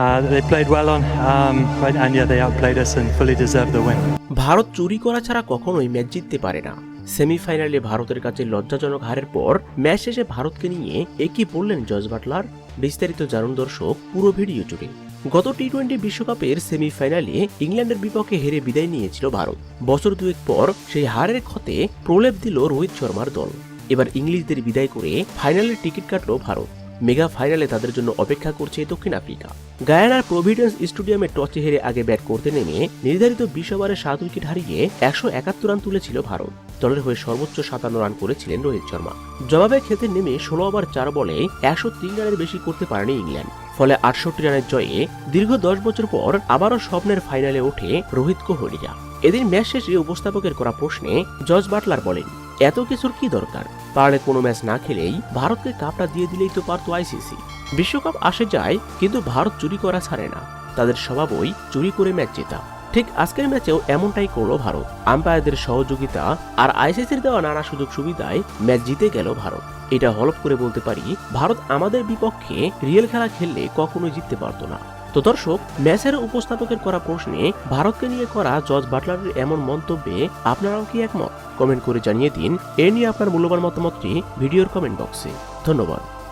Uh, um. Bharat চুরি করা ছাড়া কখনোই ম্যাচ জিততে পারে না। সেমিফাইনালে ভারতের কাছে লজ্জাজনক হারের পর ম্যাচ শেষে ভারতকে নিয়ে একই বললেন জজ বাটলার? বিস্তারিত জানুন দর্শক পুরো ভিডিও জুড়ে। গত টি টোয়েন্টি বিশ্বকাপের সেমিফাইনালে ইংল্যান্ডের বিপক্ষে হেরে বিদায় নিয়েছিল ভারত। বছর দুয়েক পর সেই হারের ক্ষতে প্রলেপ দিল রোহিত শর্মার দল। এবার ইংলিশদের বিদায় করে ফাইনালের টিকিট কাটল ভারত। মেগা ফাইনালে তাদের জন্য অপেক্ষা করছে দক্ষিণ আফ্রিকা। গায়ানার প্রভিডেন্স স্টেডিয়ামে টসে হেরে আগে ব্যাট করতে নেমে নির্ধারিত বিশ ওভারে সাত উইকেট হারিয়ে একশো একাত্তর রান তুলেছিল ভারত। দলের হয়ে সর্বোচ্চ সাতান্ন রান করেছিলেন রোহিত শর্মা। জবাবে খেতে নেমে ষোলো ওভার চার বলে একশো তিন রানের বেশি করতে পারেনি ইংল্যান্ড। ফলে আটষট্টি রানের জয়ে দীর্ঘ দশ বছর পর আবারও স্বপ্নের ফাইনালে ওঠে রোহিত কোহলিয়া। এদিন ম্যাচ শেষে উপস্থাপকের করা প্রশ্নে জজ বাটলার বলেন এত কিছুর কি দরকার? পারলে কোনো ম্যাচ না খেলেই ভারতকে কাপটা দিয়ে দিলেই তো পারতো আইসিসি। বিশ্বকাপ আসে যায়, কিন্তু ভারত চুরি করা ছাড়ে না। তাদের স্বভাবই চুরি করে ম্যাচ জেতা। ঠিক আজকের ম্যাচেও এমনটাই করল ভারত। আম্পায়ারদের সহযোগিতা আর আইসিসির দেওয়া নানা সুযোগ সুবিধায় ম্যাচ জিতে গেল ভারত। এটা হলফ করে বলতে পারি, ভারত আমাদের বিপক্ষে রিয়েল খেলা খেললে কখনোই জিততে পারতো না। তো দর্শক, ম্যাচের উপস্থাপকের করা প্রশ্নে ভারতকে নিয়ে করা জজ বাটলারের এমন মন্তব্যে আপনারাও কি একমত? কমেন্ট করে জানিয়ে দিন। এ নিয়ে আপনার মূল্যবান মতামতটি ভিডিওর কমেন্ট বক্সে ধন্যবাদ।